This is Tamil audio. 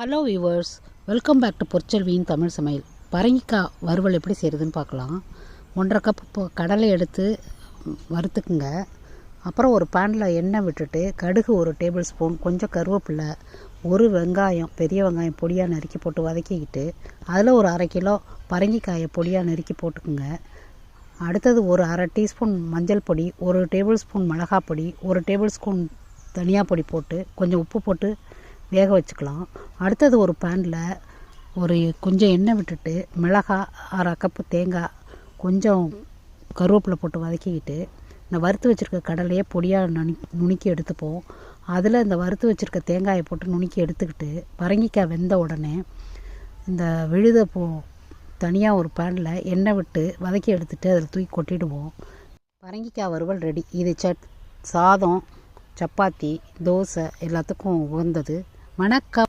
Hello viewers welcome back to பொற்செல்வியின் Tamil சமையல் பரங்கிக்காய் வறுவல் எப்படி செய்கிறதுன்னு பார்க்கலாம். ஒன்றரை கப் இப்போ கடலை எடுத்து வறுத்துக்குங்க. அப்புறம் ஒரு பேனில் எண்ணெய் விட்டுட்டு கடுகு ஒரு டேபிள் ஸ்பூன் கொஞ்சம் கருவேப்பில்லை ஒரு வெங்காயம் பெரிய வெங்காயம் பொடியாக நறுக்கி போட்டு வதக்கிக்கிட்டு அதில் ஒரு அரை கிலோ பரங்கிக்காயை பொடியாக நறுக்கி போட்டுக்குங்க. அடுத்தது ஒரு அரை டீஸ்பூன் மஞ்சள் பொடி ஒரு டேபிள் ஸ்பூன் மிளகாய் பொடி ஒரு டேபிள் ஸ்பூன் தனியா பொடி போட்டு கொஞ்சம் உப்பு போட்டு வேக வச்சுக்கலாம். அடுத்தது ஒரு பேனில் ஒரு கொஞ்சம் எண்ணெய் விட்டுட்டு மிளகாய் அரை கப்பு தேங்காய் கொஞ்சம் கருவேப்பிலை போட்டு வதக்கிக்கிட்டு இந்த வறுத்து வச்சுருக்க கடலையே பொடியாக நுனி நுணுக்கி எடுத்துப்போம். அதில் இந்த வறுத்து வச்சுருக்க தேங்காயை போட்டு நுணுக்கி எடுத்துக்கிட்டு பரங்கிக்காய் வெந்த உடனே இந்த விழுத போ தனியாக ஒரு பேனில் எண்ணெய் விட்டு வதக்கி எடுத்துட்டு அதில் தூக்கி கொட்டிடுவோம். பரங்கிக்காய் வறுவல் ரெடி. இது சட் சாதம் சப்பாத்தி தோசை எல்லாத்துக்கும் உகந்தது. வணக்கம்.